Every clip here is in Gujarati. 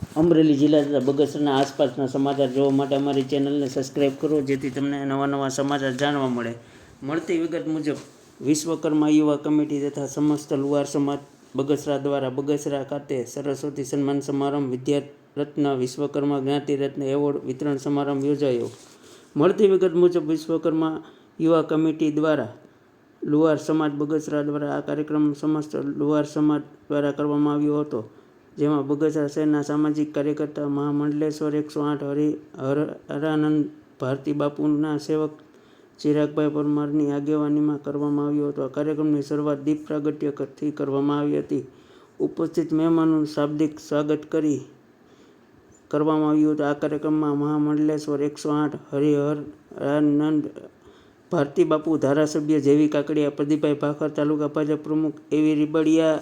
અમરેલી જિલ્લા તથા બગસરાના આસપાસના સમાચાર જોવા માટે અમારી ચેનલને સબસ્ક્રાઈબ કરો, જેથી તમને નવા નવા સમાચાર જાણવા મળે. મળતી વિગત મુજબ, વિશ્વકર્મા યુવા કમિટી તથા સમસ્ત લુહાર સમાજ બગસરા દ્વારા બગસરા ખાતે સરસ્વતી સન્માન સમારંભ વિદ્યારત્ન વિશ્વકર્મા જ્ઞાતિ રત્ન એવોર્ડ વિતરણ સમારંભ યોજાયો. મળતી વિગત મુજબ, વિશ્વકર્મા યુવા કમિટી દ્વારા લુહાર સમાજ બગસરા દ્વારા આ કાર્યક્રમ સમસ્ત લુહાર સમાજ દ્વારા કરવામાં આવ્યો હતો. જેમાં બગસરા શહેરના સામાજિક કાર્યકર્તા મહામંડલેશ્વર એકસો આઠ, હરિ, હર, હરાનંદ, ભારતી બાપુના સેવક ચિરાગભાઈ પરમારની આગેવાનીમાં કરવામાં આવ્યો હતો. આ કાર્યક્રમની શરૂઆત દીપ પ્રાગટ્યથી કરવામાં આવી હતી. ઉપસ્થિત મહેમાનોનું શાબ્દિક સ્વાગત કરી કરવામાં આવ્યું હતું. આ કાર્યક્રમમાં મહામંડલેશ્વર એકસો આઠ હરિહર આનંદ ભારતી બાપુ ધારાસભ્ય જેવી કાકડિયા, પ્રદીપભાઈ ભાખર તાલુકા ભાજપ પ્રમુખ એવી રીબડિયા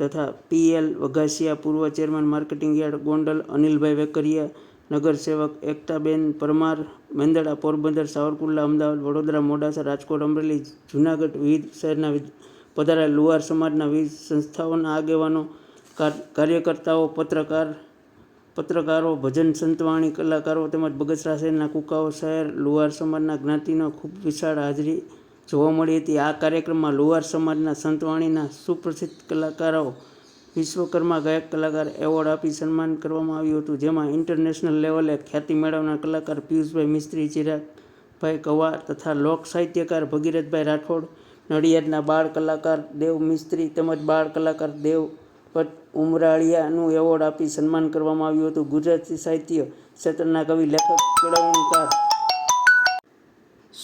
તથા પીએલ વઘાસિયા પૂર્વ chairman marketing yard Gondal, Anilbhai Vekariya નગરસેવક Ektaben Parmar, Mendarda Porbandar, Savarkundla, Ahmedabad, Vadodara, Modasa, Rajkot, Amreli, Junagadh, વિવિધ શહેરના પધારેલ લુહાર સમાજના વિવિધ સંસ્થાઓના આગેવાનો, કાર- કાર્યકર્તાઓ, પત્રકાર, પત્રકારો, ભજન સંતવાણી, કલાકારો તેમજ બગસરા શહેરના કુકાઓ, શહેર, લુહાર સમાજના જ્ઞાતિનો ખૂબ વિશાળ હાજરી જોવા મળી હતી. આ કાર્યક્રમમાં લુહાર સમાજના સંતવાણીના સુપ્રસિદ્ધ કલાકારો, વિશ્વકર્મા ગાયક કલાકાર એવોર્ડ આપી સન્માન કરવામાં આવ્યું હતું, જેમાં ઇન્ટરનેશનલ લેવલે ખ્યાતિ મેળવનાર કલાકાર પિયુષભાઈ મિસ્ત્રી, ચિરાગભાઈ કવા તથા લોક સાહિત્યકાર ભગીરથભાઈ રાઠોડ, નડિયાદના બાળ કલાકાર દેવ મિસ્ત્રી તેમજ બાળ કલાકાર દેવ ભટ્ટ ઉમરાળિયાનું એવોર્ડ આપી સન્માન કરવામાં આવ્યું હતું. ગુજરાતી સાહિત્ય ક્ષેત્રના કવિ, લેખક કેળવણીકાર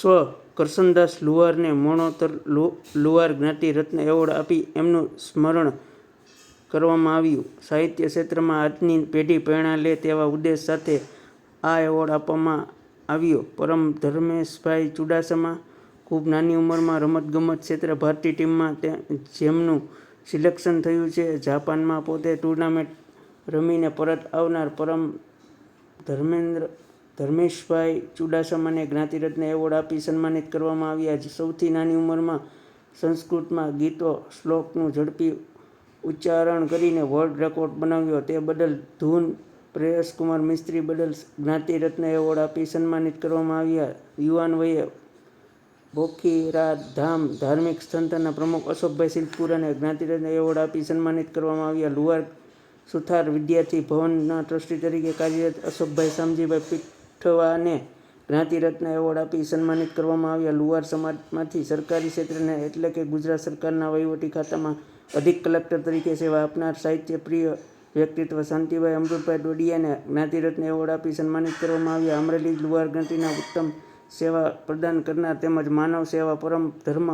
સ્વ કરસનદાસ લુહારને લુ- લુહાર જ્ઞાતિ રત્ન એવોર્ડ આપી એમનું સ્મરણ કરવામાં આવ્યું. સાહિત્ય ક્ષેત્રમાં આજની પેઢી પ્રેરણા લે તેવા ઉદ્દેશ સાથે આ એવોર્ડ આપવામાં આવ્યો. પરમ ધર્મેશભાઈ ચુડાસમા ખૂબ નાની ઉંમરમાં રમતગમત ક્ષેત્રે ભારતીય ટીમમાં તે જેમનું સિલેક્શન થયું છે, જાપાનમાં પોતે ટુર્નામેન્ટ રમીને પરત આવનાર પરમ ધર્મેન્દ્ર ધર્મેશભાઈ ચુડાસમાને જ્ઞાતિરત્ન એવોર્ડ આપી સન્માનિત કરવામાં આવ્યા સૌથી નાની ઉંમરમાં સંસ્કૃતમાં ગીતો, શ્લોકનું ઝડપી ઉચ્ચારણ કરીને વર્લ્ડ રેકોર્ડ બનાવ્યો. તે બદલ ધૂન પ્રેયસકુમાર મિસ્ત્રી બદલ જ્ઞાતિરત્ન એવોર્ડ આપી સન્માનિત કરવામાં આવ્યા. યુવાન વયે બોખીરા ધામ ધાર્મિક સંસ્થાના પ્રમુખ અશોકભાઈ સિદ્ધપુરાને જ્ઞાતિરત્ન એવોર્ડ આપી સન્માનિત કરવામાં આવ્યા. લુહાર સુથાર વિદ્યાર્થી ભવનના ટ્રસ્ટી તરીકે કાર્યરત અશોકભાઈ શામજીભાઈ પીઠવાને જ્ઞાતિરત્ન એવોર્ડ આપી સન્માનિત કરવામાં આવ્યા. લુહાર સમાજમાંથી સરકારી ક્ષેત્રને એટલે કે ગુજરાત સરકારના વહીવટી ખાતામાં અધિક કલેક્ટર તરીકે સેવા આપનાર સાહિત્ય પ્રિય વ્યક્તિત્વ શાંતિભાઈ અમૃતભાઈ ડોડિયાને જ્ઞાતિરત્ન એવોર્ડ આપી સન્માનિત કરવામાં આવ્યા. અમરેલી લુહાર જ્ઞાતિના ઉત્તમ સેવા પ્રદાન કરનાર તેમજ માનવ સેવા, પરમ ધર્મ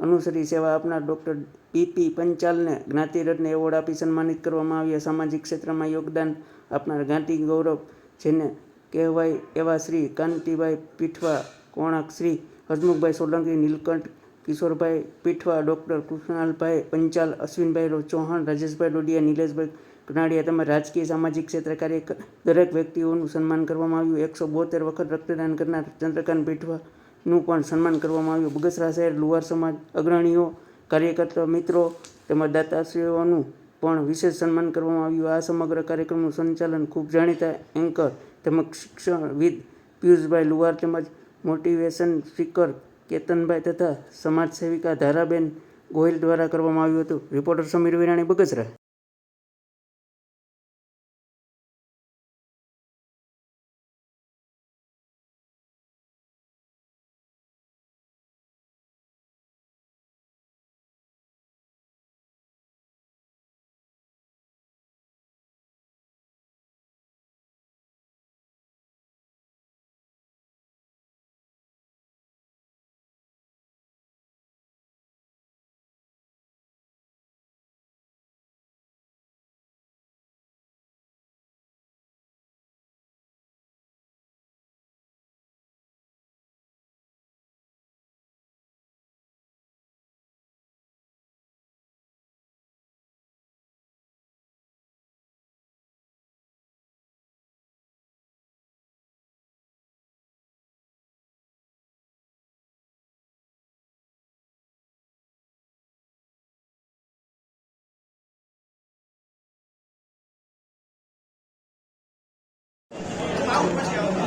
અનુસરી સેવા આપનાર ડૉક્ટર પીપી પંચાલને જ્ઞાતિરત્ન એવોર્ડ આપી સન્માનિત કરવામાં આવ્યા. સામાજિક ક્ષેત્રમાં યોગદાન આપનાર ગાંધી ગૌરવ, જેને કહેવાય એવા શ્રી કાંતિભાઈ પીઠવા કોણાક શ્રી હસમુખભાઈ સોલંકી, નીલકંઠ કિશોરભાઈ પીઠવા, ડૉક્ટર કૃષ્ણાલભાઈ પંચાલ, અશ્વિનભાઈ ચૌહાણ, રાજેશભાઈ ડોડિયા, નિલેશભાઈ કનાડિયા તેમજ રાજકીય સામાજિક ક્ષેત્ર કાર્ય દરેક વ્યક્તિઓનું સન્માન કરવામાં આવ્યું. એકસો બોતેર વખત રક્તદાન કરનાર ચંદ્રકાંત પીઠવાનું પણ સન્માન કરવામાં આવ્યું. બગસરા શહેર લુહાર સમાજ અગ્રણીઓ, કાર્યકર્તા મિત્રો તેમજ દાતાશ્રીઓનું પણ વિશેષ સન્માન કરવામાં આવ્યું. આ સમગ્ર કાર્યક્રમનું સંચાલન ખૂબ જાણીતા એન્કર તેમજ શિક્ષણવિદ પિયુષભાઈ લુવાર તેમજ મોટિવેશન સ્પીકર કેતનભાઈ તથા સમાજ સેવિકા ધારાબેન ગોહિલ દ્વારા કરવામાં આવ્યું હતું. Reporter Samir Virani, Bagasara.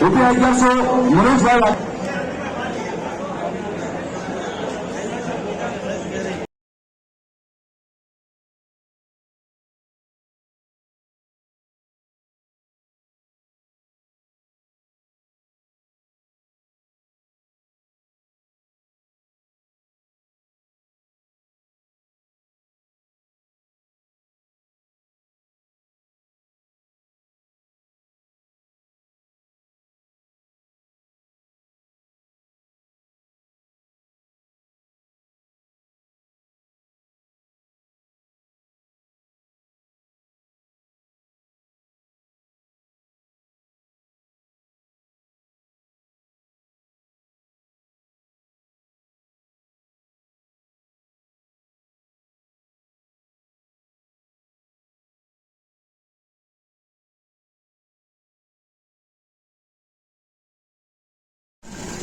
રૂપિયા અગિયારસો મનોજભાઈ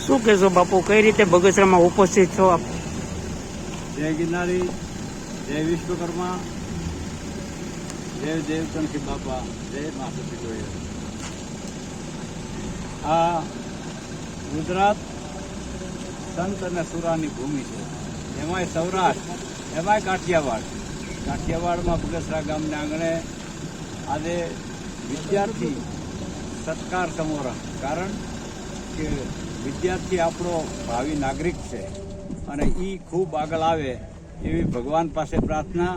શું કહેશો બાપુ? કઈ રીતે બગસરામાં ઉપસ્થિત છો આપ? જય ગિરનારી, જય વિશ્વકર્મા, જય દેવકંઠી બાપા, જય માતાજી ગોયલ આ ગુજરાત સંત અને સુરાની ભૂમિ છે. એમાંય સૌરાષ્ટ્ર, એમાંય કાઠિયાવાડ. કાઠિયાવાડમાં બગસરા ગામના આંગણે આજે વિદ્યાર્થી સત્કાર સમોરા કારણ કે વિદ્યાર્થી આપણો ભાવિ નાગરિક છે અને એ ખૂબ આગળ આવે એવી ભગવાન પાસે પ્રાર્થના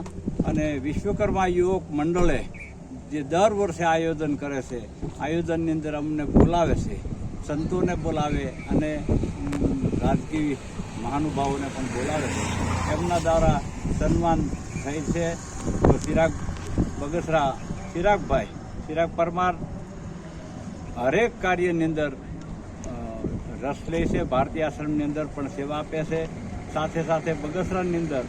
અને વિશ્વકર્મા યુવક મંડળે જે દર વર્ષે આયોજન કરે છે, આયોજનની અંદર અમને બોલાવે છે, સંતોને બોલાવે અને રાજકીય મહાનુભાવોને પણ બોલાવે છે. એમના દ્વારા સન્માન થાય છે. તો ચિરાગ બગસરા, ચિરાગભાઈ, ચિરાગ પરમાર, હરેક કાર્યની અંદર રસ લે છે, ભારતીય આશ્રમની અંદર પણ સેવા આપે છે. સાથે સાથે બગસરાની અંદર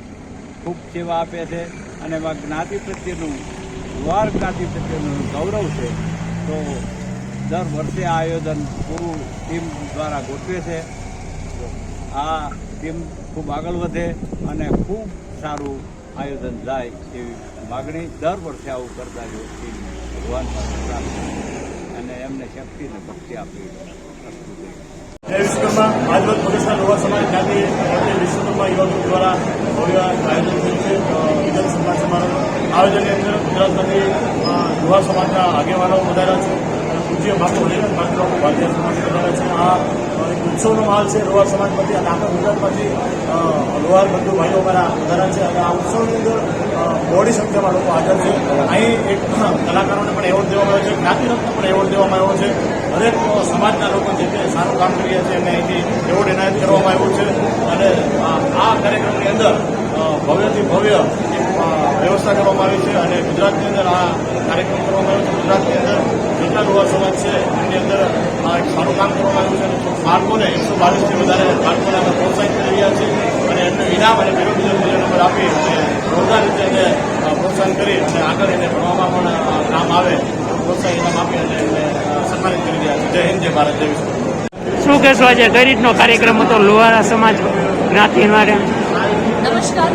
ખૂબ સેવા આપે છે અને એમાં જ્ઞાતિ પ્રત્યેનું વાર જ્ઞાતિ પ્રત્યેનું ગૌરવ છે. તો દર વર્ષે આ આયોજન પૂરું ટીમ દ્વારા ગોઠવે છે. આ ટીમ ખૂબ આગળ વધે અને ખૂબ સારું આયોજન જાય એવી માગણી દર વર્ષે આવું કરતા જો ટીમ ભગવાન અને એમને શક્તિને ભક્તિ આપી અસ્તુ વિશ્વકર્મા આજરોજ બગસરા લોવા સમાજ ખાતે ભારતીય વિશ્વકર્મા યુવા દ્વારા ભવ્ય આયોજન થયું છે. અ, વિધાન સન્માન સમારોહ આયોજનની અંદર ગુજરાતમાંથી યુવા સમાજના આગેવાનો વધાર્યા છે. પૂજ્ય બાપુ માત્ર ભારતીય સમાજ વધાર્યા છે. આ ઉત્સવનો માલ છે. લોહાર સમાજમાંથી અને આખા ગુજરાતમાંથી અ, લોહાર બંધુ ભાઈઓ અમારા વધારા છે. અને આ ઉત્સવની અંદર મોડી સંખ્યામાં લોકો હાજર છે. અહીં એક કલાકારોને પણ એવોર્ડ દેવામાં આવ્યો છે. જ્ઞાતિરત્ન પણ એવોર્ડ દેવામાં આવ્યો છે. દરેક સમાજના લોકો જે છે સારું કામ કરી રહ્યા છે અને અહીંથી એવોર્ડ એનાયત કરવામાં આવ્યો છે. અને આ કાર્યક્રમની અંદર ભવ્યથી ભવ્ય વ્યવસ્થા કરવામાં આવી છે અને ગુજરાતની અંદર આ કાર્યક્રમ કરવામાં આવ્યો છે. ગુજરાતની અંદર જેટલા યુવા સમાજ છે એની અંદર આ એક સારું કામ કરવામાં આવ્યું છે. અને બાળકોને એકસો બાવીસથી વધારે બાળકોને અમે પ્રોત્સાહિત કરી રહ્યા છીએ અને એમને ઇનામ અને બેરોજગાર મૂલ્ય નંબર આપી અને જોરદાર રીતે એને પ્રોત્સાહન કરી અને આગળ એને ભણવામાં પણ કામ આવે પ્રોત્સાહન ઇનામ આપી અને એમને શું કહેશો આજે? કઈ રીતનો કાર્યક્રમ હતો? લોહારા સમાજ જ્ઞાતિ માટે નમસ્કાર